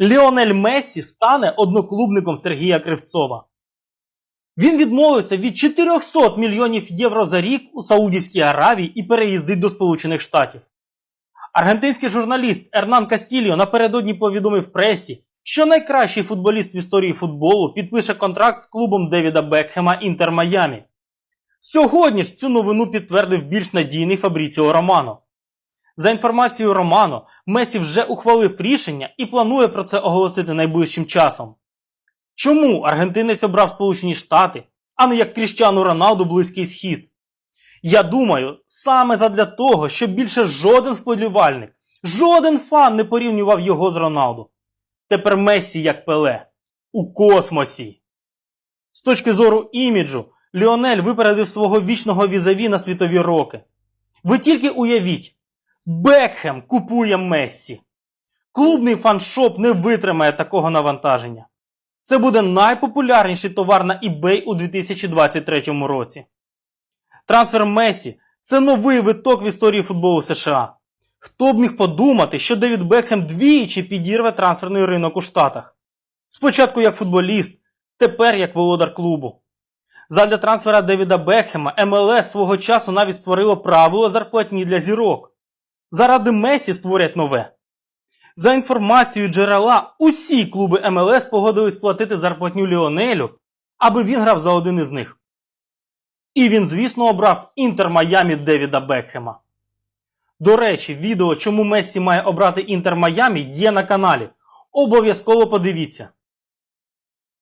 Ліонель Мессі стане одноклубником Сергія Кривцова. Він відмовився від 400 мільйонів євро за рік у Саудівській Аравії і переїздить до Сполучених Штатів. Аргентинський журналіст Ернан Кастільо напередодні повідомив пресі, що найкращий футболіст в історії футболу підпише контракт з клубом Девіда Бекхема Інтер Майамі. Сьогодні ж цю новину підтвердив більш надійний Фабріціо Романо. За інформацією Романо, Месі вже ухвалив рішення і планує про це оголосити найближчим часом. Чому аргентинець обрав Сполучені Штати, а не як Кріщану Роналду Близький Схід? Я думаю, саме задля того, щоб більше жоден вболівальник, жоден фан не порівнював його з Роналду. Тепер Мессі як Пеле у космосі. З точки зору іміджу, Ліонель випередив свого вічного візаві на світові роки. Ви тільки уявіть, Бекхем купує Мессі. Клубний фаншоп не витримає такого навантаження. Це буде найпопулярніший товар на eBay у 2023 році. Трансфер Месі це новий виток в історії футболу США. Хто б міг подумати, що Девід Бекхем двічі підірве трансферний ринок у Штатах? Спочатку як футболіст, тепер як володар клубу. Задля трансфера Девіда Бекхема МЛС свого часу навіть створило правило зарплатні для зірок. Заради Месі створять нове. За інформацією джерела, усі клуби МЛС погодились платити зарплатню Ліонелю, аби він грав за один із них. І він, звісно, обрав Інтер Майамі Девіда Бекхема. До речі, відео, чому Мессі має обрати Інтер Майамі, є на каналі. Обов'язково подивіться.